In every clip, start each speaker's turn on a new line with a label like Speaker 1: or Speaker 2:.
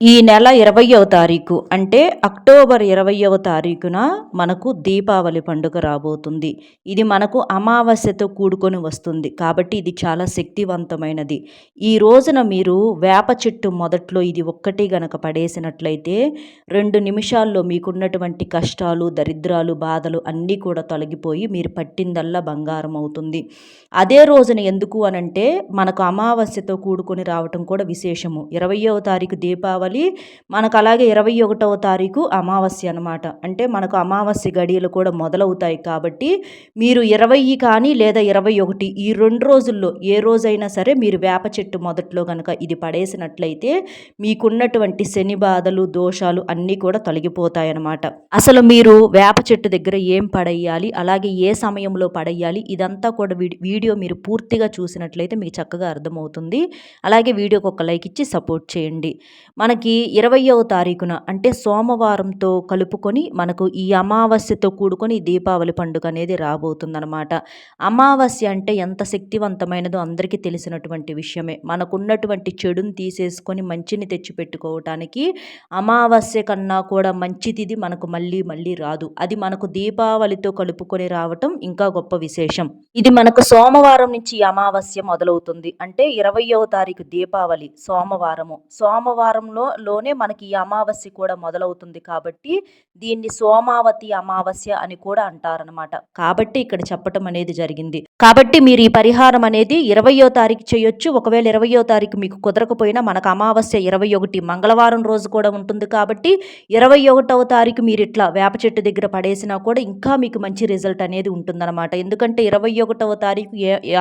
Speaker 1: ఈ నెల ఇరవయవ తారీఖు అంటే అక్టోబర్ ఇరవయవ తారీఖున మనకు దీపావళి పండుగ రాబోతుంది. ఇది మనకు అమావాస్యతో కూడుకొని వస్తుంది. కాబట్టి ఇది చాలా శక్తివంతమైనది. ఈ రోజున మీరు వేప చెట్టు మొదట్లో ఇది ఒక్కటి గనక పడేసినట్లయితే రెండు నిమిషాల్లో మీకున్నటువంటి కష్టాలు దరిద్రాలు బాధలు అన్నీ కూడా తొలగిపోయి మీరు పట్టిందల్లా బంగారం అవుతుంది. అదే రోజున ఎందుకు అనంటే మనకు అమావాస్యతో కూడుకొని రావటం కూడా విశేషము. ఇరవయవ తారీఖు దీపావళి దీపావళి మనకు అలాగే ఇరవై ఒకటవ తారీఖు అమావాస్య అనమాట అంటే మనకు అమావాస్య గడియలు కూడా మొదలవుతాయి కాబట్టి మీరు ఇరవై కానీ లేదా ఇరవై ఒకటి ఈ రెండు రోజుల్లో ఏ రోజైనా సరే మీరు వేప చెట్టు మొదట్లో కనుక ఇది పడేసినట్లయితే మీకున్నటువంటి శని బాధలు దోషాలు అన్నీ కూడా తొలగిపోతాయన్నమాట అసలు మీరు వేప చెట్టు దగ్గర ఏం పడేయాలి? అలాగే ఏ సమయంలో పడేయాలి? ఇదంతా కూడా వీడియో మీరు పూర్తిగా చూసినట్లయితే మీకు చక్కగా అర్థమవుతుంది. అలాగే వీడియోకి ఒక లైక్ ఇచ్చి సపోర్ట్ చేయండి. మన మనకి ఇరవయవ తారీఖున అంటే సోమవారంతో కలుపుకొని మనకు ఈ అమావాస్యతో కూడుకొని దీపావళి పండుగ అనేది రాబోతుందనమాట అమావాస్య అంటే ఎంత శక్తివంతమైనదో అందరికీ తెలిసినటువంటి విషయమే. మనకున్నటువంటి చెడుని తీసేసుకొని మంచిని తెచ్చిపెట్టుకోవటానికి అమావాస్య కన్నా కూడా మంచిది మనకు మళ్ళీ మళ్ళీ రాదు. అది మనకు దీపావళితో కలుపుకొని రావటం ఇంకా గొప్ప విశేషం. ఇది మనకు సోమవారం నుంచి అమావాస్య మొదలవుతుంది. అంటే ఇరవయవ తారీఖు దీపావళి సోమవారము. సోమవారంలో లోనే మనకి ఈ అమావాస్య కూడా మొదలవుతుంది కాబట్టి దీన్ని సోమావతి అమావాస్య అని కూడా అంటారనమాట కాబట్టి ఇక్కడ చెప్పటం అనేది జరిగింది. కాబట్టి మీరు ఈ పరిహారం అనేది ఇరవయో తారీఖు చేయొచ్చు. ఒకవేళ ఇరవయో తారీఖు మీకు కుదరకపోయినా మనకు అమావాస్య ఇరవై ఒకటి మంగళవారం రోజు కూడా ఉంటుంది కాబట్టి ఇరవై ఒకటవ తారీఖు మీరు ఇట్లా వేప చెట్టు దగ్గర పడేసినా కూడా ఇంకా మీకు మంచి రిజల్ట్ అనేది ఉంటుందన్నమాట. ఎందుకంటే ఇరవై ఒకటవ తారీఖు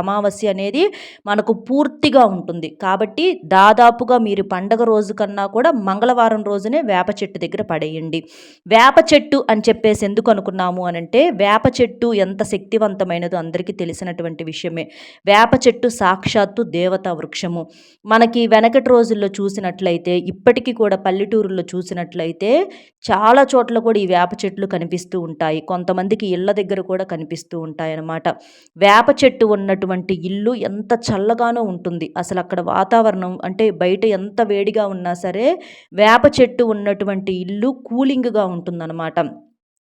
Speaker 1: అమావాస్య అనేది మనకు పూర్తిగా ఉంటుంది. కాబట్టి దాదాపుగా మీరు పండగ రోజు కన్నా కూడా మంగళవారం రోజునే వేప చెట్టు దగ్గర పడేయండి. వేప చెట్టు అని చెప్పేసి ఎందుకు అనుకున్నాము అనంటే వేప చెట్టు ఎంత శక్తివంతమైనదో అందరికీ తెలుసు? తెలిసినటువంటి విషయమే. వేప చెట్టు సాక్షాత్తు దేవతా వృక్షము. మనకి వెనకటి రోజుల్లో చూసినట్లయితే ఇప్పటికీ కూడా పల్లెటూరుల్లో చూసినట్లయితే చాలా చోట్ల కూడా ఈ వేప చెట్లు కనిపిస్తూ ఉంటాయి. కొంతమందికి ఇళ్ళ దగ్గర కూడా కనిపిస్తూ ఉంటాయి అన్నమాట వేప చెట్టు ఉన్నటువంటి ఇల్లు ఎంత చల్లగానో ఉంటుంది. అసలు అక్కడ వాతావరణం అంటే బయట ఎంత వేడిగా ఉన్నా సరే వేప చెట్టు ఉన్నటువంటి ఇల్లు కూలింగ్గా ఉంటుందన్నమాట.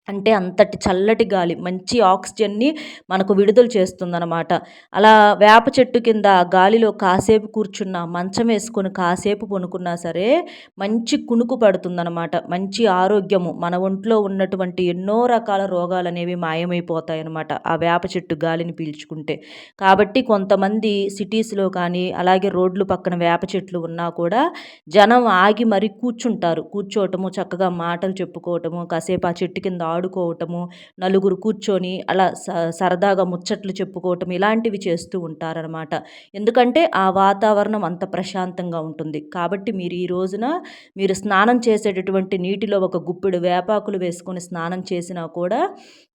Speaker 1: అంటే అంతటి చల్లటి గాలి మంచి ఆక్సిజన్ని మనకు విడుదల చేస్తుందన్నమాట. అలా వేప చెట్టు కింద గాలిలో కాసేపు కూర్చున్న మంచం వేసుకొని కాసేపు పొనుకున్నా సరే మంచి కునుకు పడుతుందన్నమాట. మంచి ఆరోగ్యము మన ఒంట్లో ఉన్నటువంటి ఎన్నో రకాల రోగాలు అనేవి మాయమైపోతాయి అన్నమాట ఆ వేప చెట్టు గాలిని పీల్చుకుంటే. కాబట్టి కొంతమంది సిటీస్లో కానీ అలాగే రోడ్లు పక్కన వేప చెట్లు ఉన్నా కూడా జనం ఆగి మరీ కూర్చుంటారు. కూర్చోవటము చక్కగా మాటలు చెప్పుకోవటము కాసేపు ఆ చెట్టు కింద ఆడుకోవటము నలుగురు కూర్చొని అలా సరదాగా ముచ్చట్లు చెప్పుకోవటం ఇలాంటివి చేస్తూ ఉంటారనమాట ఎందుకంటే ఆ వాతావరణం అంత ప్రశాంతంగా ఉంటుంది. కాబట్టి మీరు ఈ రోజున మీరు స్నానం చేసేటటువంటి నీటిలో ఒక గుప్పెడు వేపాకులు వేసుకొని స్నానం చేసినా కూడా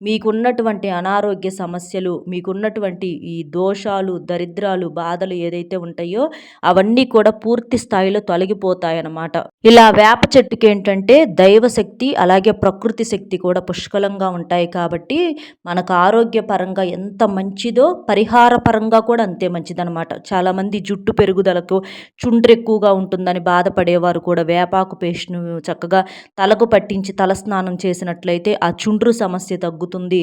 Speaker 1: మీకున్నటువంటి అనారోగ్య సమస్యలు మీకున్నటువంటి ఈ దోషాలు దరిద్రాలు బాధలు ఏదైతే ఉంటాయో అవన్నీ కూడా పూర్తి స్థాయిలో తొలగిపోతాయన్నమాట. ఇలా వేప చెట్టుకి ఏంటంటే దైవశక్తి అలాగే ప్రకృతి శక్తి కూడా పుష్కలంగా ఉంటాయి కాబట్టి మనకు ఆరోగ్యపరంగా ఎంత మంచిదో పరిహార పరంగా కూడా అంతే మంచిదనమాట చాలామంది జుట్టు పెరుగుదలకు చుండ్రు ఎక్కువగా ఉంటుందని బాధపడేవారు కూడా. వేపాకు పేస్ట్ను చక్కగా తలకు పట్టించి తలస్నానం చేసినట్లయితే ఆ చుండ్రు సమస్య తగ్గుతుంది.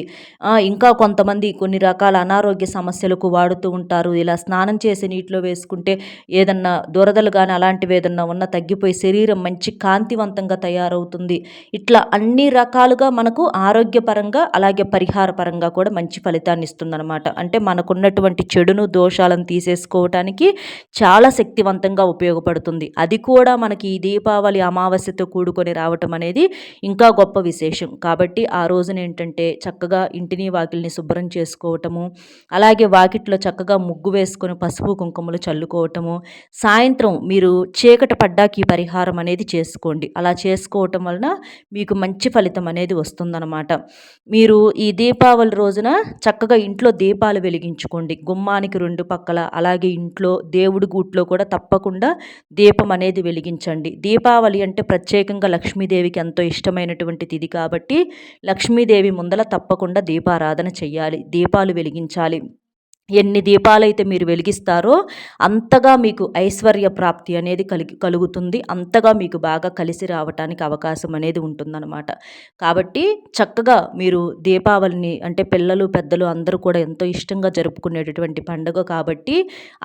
Speaker 1: ఇంకా కొంతమంది కొన్ని రకాల అనారోగ్య సమస్యలకు వాడుతూ ఉంటారు. ఇలా స్నానం చేసి నీటిలో వేసుకుంటే ఏదన్నా దురదలు కానీ అలాంటివి ఏదన్నా ఉన్నా తగ్గిపోయి శరీరం మంచి కాంతివంతంగా తయారవుతుంది. ఇట్లా అన్ని రకాలుగా మనకు మనకు ఆరోగ్యపరంగా అలాగే పరిహార పరంగా కూడా మంచి ఫలితాన్ని ఇస్తుందన్నమాట. అంటే మనకున్నటువంటి చెడును దోషాలను తీసేసుకోవటానికి చాలా శక్తివంతంగా ఉపయోగపడుతుంది. అది కూడా మనకి ఈ దీపావళి అమావాస్యతో కూడుకొని రావటం అనేది ఇంకా గొప్ప విశేషం. కాబట్టి ఆ రోజున ఏంటంటే చక్కగా ఇంటిని వాకిల్ని శుభ్రం చేసుకోవటము అలాగే వాకిట్లో చక్కగా ముగ్గు వేసుకొని పసుపు కుంకుమలు చల్లుకోవటము సాయంత్రం మీరు చీకట పడ్డాకి పరిహారం అనేది చేసుకోండి. అలా చేసుకోవటం వలన మీకు మంచి ఫలితం అనేది వస్తుంది. వస్తుందన్నమాట మీరు ఈ దీపావళి రోజున చక్కగా ఇంట్లో దీపాలు వెలిగించుకోండి. గుమ్మానికి రెండు పక్కల అలాగే ఇంట్లో దేవుడి గూట్లో కూడా తప్పకుండా దీపం అనేది వెలిగించండి. దీపావళి అంటే ప్రత్యేకంగా లక్ష్మీదేవికి ఎంతో ఇష్టమైనటువంటి తిది కాబట్టి లక్ష్మీదేవి ముందల తప్పకుండా దీపారాధన చెయ్యాలి దీపాలు వెలిగించాలి. ఎన్ని దీపాలైతే మీరు వెలిగిస్తారో అంతగా మీకు ఐశ్వర్య ప్రాప్తి అనేది కలిగి కలుగుతుంది. అంతగా మీకు బాగా కలిసి రావటానికి అవకాశం అనేది ఉంటుందన్నమాట. కాబట్టి చక్కగా మీరు దీపావళిని అంటే పిల్లలు పెద్దలు అందరూ కూడా ఎంతో ఇష్టంగా జరుపుకునేటటువంటి పండుగ కాబట్టి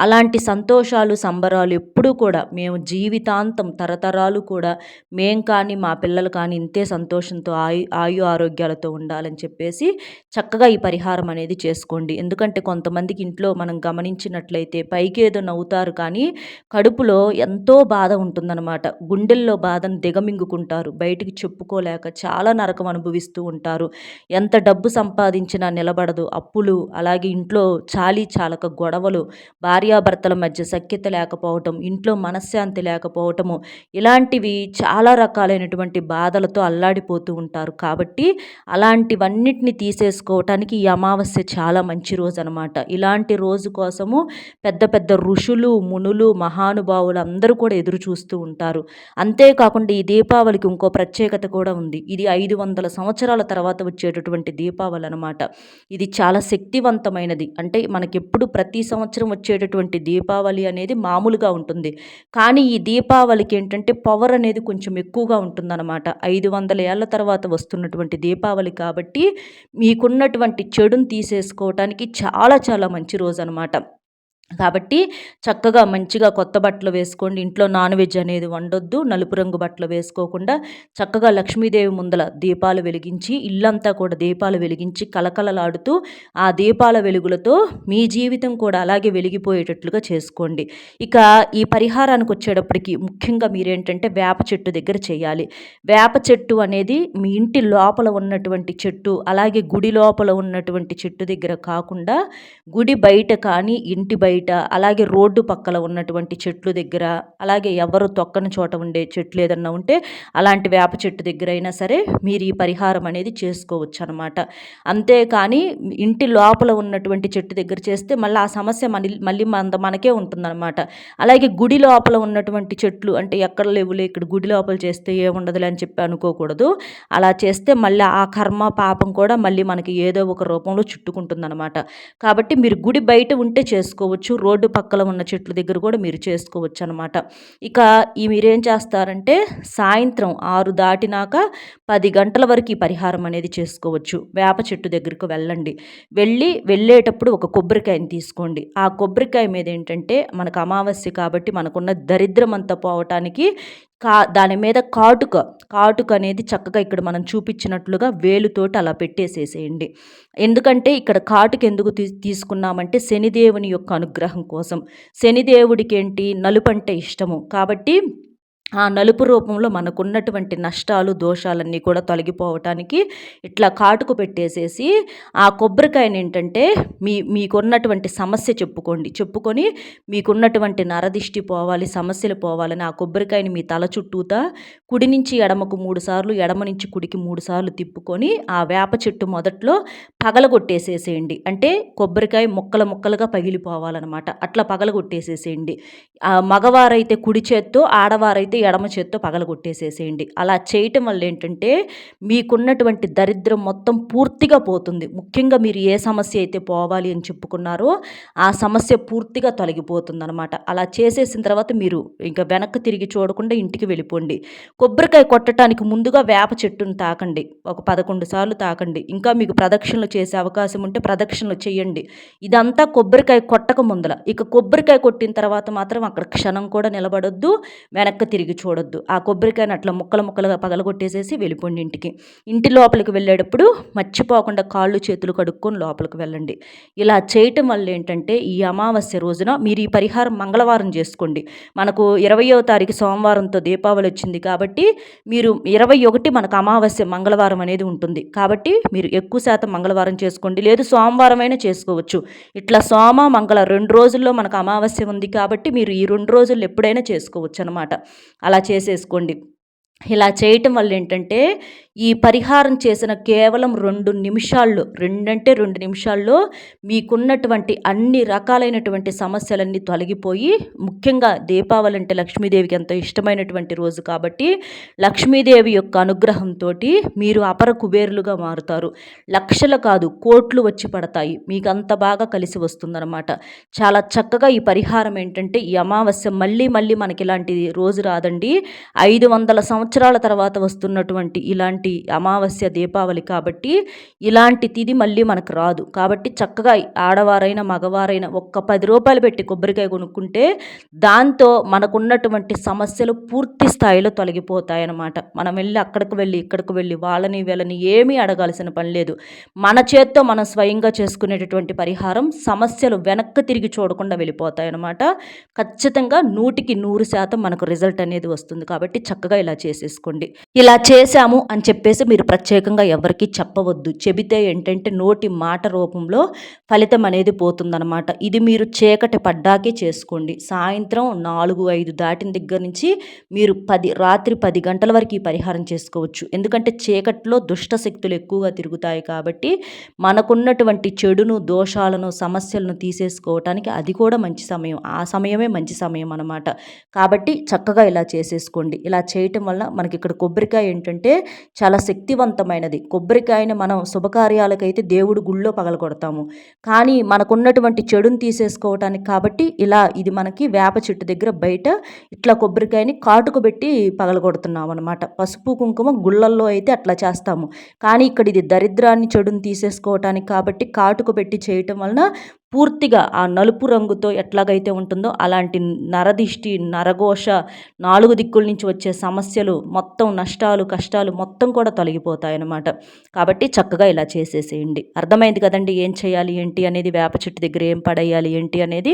Speaker 1: అలాంటి సంతోషాలు సంబరాలు ఎప్పుడూ కూడా మేము జీవితాంతం తరతరాలు కూడా మేం కానీ మా పిల్లలు కానీ ఇంతే సంతోషంతో ఆయు ఆయు ఆరోగ్యాలతో ఉండాలని చెప్పేసి చక్కగా ఈ పరిహారం అనేది చేసుకోండి. ఎందుకంటే కొంతమంది కొంతమందికి ఇంట్లో మనం గమనించినట్లయితే పైకి నవ్వుతారు కానీ కడుపులో ఎంతో బాధ ఉంటుందన్నమాట. గుండెల్లో బాధను దిగమింగుకుంటారు. బయటికి చెప్పుకోలేక చాలా నరకం అనుభవిస్తూ ఉంటారు. ఎంత డబ్బు సంపాదించినా నిలబడదు. అప్పులు అలాగే ఇంట్లో చాలీ చాలక గొడవలు భార్యాభర్తల మధ్య సఖ్యత లేకపోవటం ఇంట్లో మనశ్శాంతి లేకపోవటము ఇలాంటివి చాలా రకాలైనటువంటి బాధలతో అల్లాడిపోతూ ఉంటారు. కాబట్టి అలాంటివన్నిటిని తీసేసుకోవటానికి ఈ అమావాస్య చాలా మంచి రోజు అనమాట ఇలా ఇలాంటి రోజు కోసము పెద్ద పెద్ద ఋషులు మునులు మహానుభావులు అందరూ కూడా ఎదురు చూస్తూ ఉంటారు. అంతేకాకుండా ఈ దీపావళికి ఇంకో ప్రత్యేకత కూడా ఉంది. ఇది ఐదు వందల సంవత్సరాల తర్వాత వచ్చేటటువంటి దీపావళి అనమాట ఇది చాలా శక్తివంతమైనది. అంటే మనకెప్పుడు ప్రతి సంవత్సరం వచ్చేటటువంటి దీపావళి అనేది మామూలుగా ఉంటుంది. కానీ ఈ దీపావళికి ఏంటంటే పవర్ అనేది కొంచెం ఎక్కువగా ఉంటుందన్నమాట. ఐదు వందల ఏళ్ళ తర్వాత వస్తున్నటువంటి దీపావళి కాబట్టి మీకున్నటువంటి చెడును తీసేసుకోవటానికి చాలా చాలా మంచి రోజు అనమాట కాబట్టి చక్కగా మంచిగా కొత్త బట్టలు వేసుకోండి. ఇంట్లో నాన్ వెజ్ అనేది వండొద్దు. నలుపు రంగు బట్టలు వేసుకోకుండా చక్కగా లక్ష్మీదేవి ముందల దీపాలు వెలిగించి ఇల్లంతా కూడా దీపాలు వెలిగించి కలకలలాడుతూ ఆ దీపాల వెలుగులతో మీ జీవితం కూడా అలాగే వెలిగిపోయేటట్లుగా చేసుకోండి. ఇక ఈ పరిహారానికి వచ్చేటప్పటికి ముఖ్యంగా మీరేంటంటే వేప చెట్టు దగ్గర చేయాలి. వేప చెట్టు అనేది మీ ఇంటి లోపల ఉన్నటువంటి చెట్టు అలాగే గుడి లోపల ఉన్నటువంటి చెట్టు దగ్గర కాకుండా గుడి బయట కానీ ఇంటి బయట బయట అలాగే రోడ్డు పక్కల ఉన్నటువంటి చెట్లు దగ్గర అలాగే ఎవరు తొక్కని చోట ఉండే చెట్లు ఏదన్నా ఉంటే అలాంటి వేప చెట్టు దగ్గర అయినా సరే మీరు ఈ పరిహారం అనేది చేసుకోవచ్చు అనమాట అంతేకాని ఇంటి లోపల ఉన్నటువంటి చెట్టు దగ్గర చేస్తే మళ్ళీ ఆ సమస్య మళ్ళీ మళ్ళీ మంద మనకే ఉంటుందన్నమాట అలాగే గుడి లోపల ఉన్నటువంటి చెట్లు అంటే ఎక్కడ లేవులే ఇక్కడ గుడి లోపల చేస్తే ఏముండదులే అని చెప్పి అనుకోకూడదు. అలా చేస్తే మళ్ళీ ఆ కర్మ పాపం కూడా మళ్ళీ మనకి ఏదో ఒక రూపంలో చుట్టుకుంటుందన్నమాట కాబట్టి మీరు గుడి బయట ఉంటే చేసుకోవచ్చు. చేసుకోవచ్చు రోడ్డు పక్కన ఉన్న చెట్ల దగ్గర కూడా మీరు చేసుకోవచ్చు అనమాట ఇక ఈ మీరేం చేస్తారంటే సాయంత్రం ఆరు దాటినాక పది గంటల వరకు ఈ పరిహారం అనేది చేసుకోవచ్చు. వేప చెట్టు దగ్గరకు వెళ్ళండి. వెళ్ళి వెళ్ళేటప్పుడు ఒక కొబ్బరికాయని తీసుకోండి. ఆ కొబ్బరికాయ మీద ఏంటంటే మనకు అమావాస్య కాబట్టి మనకున్న దరిద్రం అంతా పోవటానికి కా దాని మీద కాటుక కాటుక అనేది చక్కగా ఇక్కడ మనం చూపించినట్లుగా వేలుతోటి అలా పెట్టేసేసేయండి. ఎందుకంటే ఇక్కడ కాటుక ఎందుకు తీ తీసుకున్నామంటే శనిదేవుని యొక్క అనుగ్రహం కోసం. శనిదేవుడికి ఏంటి నలుపు అంటే ఇష్టము. కాబట్టి ఆ నలుపు రూపంలో మనకున్నటువంటి నష్టాలు దోషాలన్నీ కూడా తొలగిపోవటానికి ఇట్లా కాటుకు పెట్టేసేసి ఆ కొబ్బరికాయని ఏంటంటే మీ మీకున్నటువంటి సమస్య చెప్పుకోండి. చెప్పుకొని మీకున్నటువంటి నరదిష్టి పోవాలి సమస్యలు పోవాలని ఆ కొబ్బరికాయని మీ తల చుట్టూతా కుడి నుంచి ఎడమకు మూడు సార్లు ఎడమ నుంచి కుడికి మూడు సార్లు తిప్పుకొని ఆ వేప చెట్టు మొదట్లో పగలగొట్టేసేసేయండి. అంటే కొబ్బరికాయ ముక్కల ముక్కలుగా పగిలిపోవాలన్నమాట. అట్లా పగలగొట్టేసేసేయండి. మగవారైతే కుడి చేత్తో ఆడవారైతే అది ఎడమ చేత్తో పగలగొట్టేసేసేయండి. అలా చేయటం వల్ల ఏంటంటే మీకున్నటువంటి దరిద్రం మొత్తం పూర్తిగా పోతుంది. ముఖ్యంగా మీరు ఏ సమస్య అయితే పోవాలి అని చెప్పుకున్నారో ఆ సమస్య పూర్తిగా తొలగిపోతుంది అనమాట అలా చేసేసిన తర్వాత మీరు ఇంకా వెనక్కి తిరిగి చూడకుండా ఇంటికి వెళ్ళిపోండి. కొబ్బరికాయ కొట్టడానికి ముందుగా వేప చెట్టును తాకండి. ఒక పదకొండు సార్లు తాకండి. ఇంకా మీకు ప్రదక్షిణలు చేసే అవకాశం ఉంటే ప్రదక్షిణలు చేయండి. ఇదంతా కొబ్బరికాయ కొట్టక ముందల. ఇక కొబ్బరికాయ కొట్టిన తర్వాత మాత్రం అక్కడ క్షణం కూడా నిలబడొద్దు. వెనక్కి తిరిగి తిరిగి చూడొద్దు. ఆ కొబ్బరికాయని అట్లా ముక్కలు ముక్కలుగా పగలగొట్టేసేసి వెళ్ళిపోండి ఇంటికి. ఇంటి లోపలికి వెళ్ళేటప్పుడు మర్చిపోకుండా కాళ్ళు చేతులు కడుక్కొని లోపలికి వెళ్ళండి. ఇలా చేయటం వల్ల ఏంటంటే ఈ అమావాస్య రోజున మీరు ఈ పరిహారం మంగళవారం చేసుకోండి. మనకు ఇరవయో తారీఖు సోమవారంతో దీపావళి వచ్చింది కాబట్టి మీరు ఇరవై ఒకటి మనకు అమావాస్య మంగళవారం అనేది ఉంటుంది. కాబట్టి మీరు ఎక్కువ శాతం మంగళవారం చేసుకోండి. లేదు సోమవారం అయినా చేసుకోవచ్చు. ఇట్లా సోమ మంగళ రెండు రోజుల్లో మనకు అమావాస్య ఉంది కాబట్టి మీరు ఈ రెండు రోజులు ఎప్పుడైనా చేసుకోవచ్చు అనమాట అలా చేసేసుకోండి. ఇలా చేయటం వల్ల ఏంటంటే ఈ పరిహారం చేసిన కేవలం రెండు నిమిషాల్లో రెండంటే రెండు నిమిషాల్లో మీకున్నటువంటి అన్ని రకాలైనటువంటి సమస్యలన్నీ తొలగిపోయి ముఖ్యంగా దీపావళి అంటే లక్ష్మీదేవికి ఎంతో ఇష్టమైనటువంటి రోజు కాబట్టి లక్ష్మీదేవి యొక్క అనుగ్రహంతో మీరు అపర కుబేరులుగా మారుతారు. లక్షలు కాదు కోట్లు వచ్చి పడతాయి. మీకు అంత బాగా కలిసి వస్తుందన్నమాట. చాలా చక్కగా ఈ పరిహారం ఏంటంటే ఈ అమావాస్య మళ్ళీ మళ్ళీ మనకి ఇలాంటి రోజు రాదండి. ఐదు వందల సంవత్సరాల తర్వాత వస్తున్నటువంటి ఇలాంటి అమావాస్య దీపావళి కాబట్టి ఇలాంటి తిది మళ్ళీ మనకు రాదు. కాబట్టి చక్కగా ఆడవారైనా మగవారైనా ఒక్క పది రూపాయలు పెట్టి కొబ్బరికాయ కొనుక్కుంటే దాంతో మనకున్నటువంటి సమస్యలు పూర్తి స్థాయిలో తొలగిపోతాయన్నమాట. మనం వెళ్ళి అక్కడికి వెళ్ళి ఇక్కడికి వెళ్ళి వాళ్ళని వీళ్ళని ఏమీ అడగాల్సిన పని లేదు. మన చేత్తో మనం స్వయంగా చేసుకునేటటువంటి పరిహారం సమస్యలు వెనక్కి తిరిగి చూడకుండా వెళ్ళిపోతాయన్నమాట. ఖచ్చితంగా నూటికి నూరు శాతం మనకు రిజల్ట్ అనేది వస్తుంది. కాబట్టి చక్కగా ఇలా చేసేసుకోండి. ఇలా చేశాము అని చెప్పి చెప్పేసి మీరు ప్రత్యేకంగా ఎవరికి చెప్పవద్దు. చెబితే ఏంటంటే నోటి మాట రూపంలో ఫలితం అనేది పోతుందన్నమాట. ఇది మీరు చీకటి పడ్డాకే చేసుకోండి. సాయంత్రం నాలుగు ఐదు దాటిన దగ్గర నుంచి మీరు పది రాత్రి పది గంటల వరకు ఈ పరిహారం చేసుకోవచ్చు. ఎందుకంటే చీకట్లో దుష్ట శక్తులు ఎక్కువగా తిరుగుతాయి కాబట్టి మనకున్నటువంటి చెడును దోషాలను సమస్యలను తీసేసుకోవటానికి అది కూడా మంచి సమయం. ఆ సమయమే మంచి సమయం అనమాట కాబట్టి చక్కగా ఇలా చేసేసుకోండి. ఇలా చేయటం వల్ల మనకి ఇక్కడ కొబ్బరికాయ ఏంటంటే చాలా శక్తివంతమైనది. కొబ్బరికాయని మనం శుభకార్యాలకైతే దేవుడు గుళ్ళో పగలగొడతాము. కానీ మనకున్నటువంటి చెడును తీసేసుకోవటానికి కాబట్టి ఇలా ఇది మనకి వేప చెట్టు దగ్గర బయట ఇట్లా కొబ్బరికాయని కాటుకు పెట్టి పగలగొడుతున్నాం అనమాట పసుపు కుంకుమ గుళ్ళల్లో అయితే అట్లా చేస్తాము. కానీ ఇక్కడ ఇది దరిద్రాన్ని చెడుని తీసేసుకోవటానికి కాబట్టి కాటుకు పెట్టి చేయటం వలన పూర్తిగా ఆ నలుపు రంగుతో ఎట్లాగైతే ఉంటుందో అలాంటి నరదిష్టి నరఘోష నాలుగు దిక్కుల నుంచి వచ్చే సమస్యలు మొత్తం నష్టాలు కష్టాలు మొత్తం కూడా తొలగిపోతాయన్నమాట. కాబట్టి చక్కగా ఇలా చేసేసేయండి. అర్థమైంది కదండి ఏం చేయాలి ఏంటి అనేది వేప చెట్టు దగ్గర ఏం పడేయాలి ఏంటి అనేది?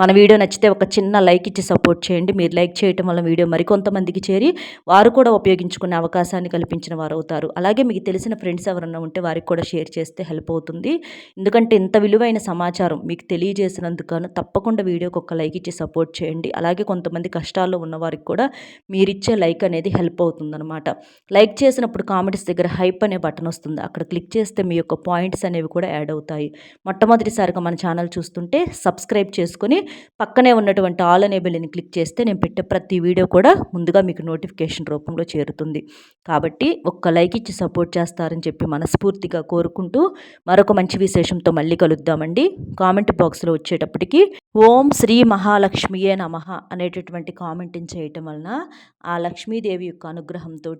Speaker 1: మన వీడియో నచ్చితే ఒక చిన్న లైక్ ఇచ్చి సపోర్ట్ చేయండి. మీరు లైక్ చేయటం వల్ల వీడియో మరికొంతమందికి చేరి వారు కూడా ఉపయోగించుకునే అవకాశాన్ని కల్పించిన వారు అవుతారు. అలాగే మీకు తెలిసిన ఫ్రెండ్స్ ఎవరన్నా ఉంటే వారికి కూడా షేర్ చేస్తే హెల్ప్ అవుతుంది. ఎందుకంటే ఇంత విలువైన సమాచారం మీకు తెలియజేసినందుకు తప్పకుండా వీడియోకి ఒక లైక్ ఇచ్చి సపోర్ట్ చేయండి. అలాగే కొంతమంది కష్టాల్లో ఉన్నవారికి కూడా మీరిచ్చే లైక్ అనేది హెల్ప్ అవుతుందన్నమాట. లైక్ చేసినప్పుడు కామెంట్స్ దగ్గర హైప్ అనే బటన్ వస్తుంది. అక్కడ క్లిక్ చేస్తే మీ యొక్క పాయింట్స్ అనేవి కూడా యాడ్ అవుతాయి. మొట్టమొదటిసారిగా మన ఛానల్ చూస్తుంటే సబ్స్క్రైబ్ చేసుకుని పక్కనే ఉన్నటువంటి ఆల్ అనే బెల్ని క్లిక్ చేస్తే నేను పెట్టే ప్రతి వీడియో కూడా ముందుగా మీకు నోటిఫికేషన్ రూపంలో చేరుతుంది. కాబట్టి ఒక్క లైక్ ఇచ్చి సపోర్ట్ చేస్తారని చెప్పి మనస్ఫూర్తిగా కోరుకుంటూ మరొక మంచి విశేషంతో మళ్ళీ కలుద్దామండి. కామెంట్ బాక్స్లో వచ్చేటప్పటికి ఓం శ్రీ మహాలక్ష్మియే నమ అనేటటువంటి కామెంట్ని చేయటం వలన ఆ లక్ష్మీదేవి యొక్క అనుగ్రహంతో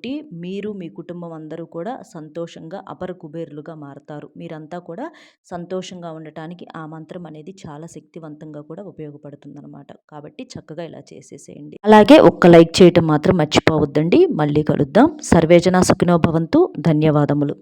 Speaker 1: మీరు మీ కుటుంబం అందరూ కూడా సంతోషంగా అపర కుబేరులుగా మారతారు. మీరంతా కూడా సంతోషంగా ఉండటానికి ఆ మంత్రం అనేది చాలా శక్తివంతంగా కూడా ఉపయోగపడుతుందన్నమాట. కాబట్టి చక్కగా ఇలా చేసేసేయండి. అలాగే ఒక్క లైక్ చేయటం మాత్రం మర్చిపోవద్దండి. మళ్ళీ కలుద్దాం. సర్వేజన సుఖినో భవంతు. ధన్యవాదములు.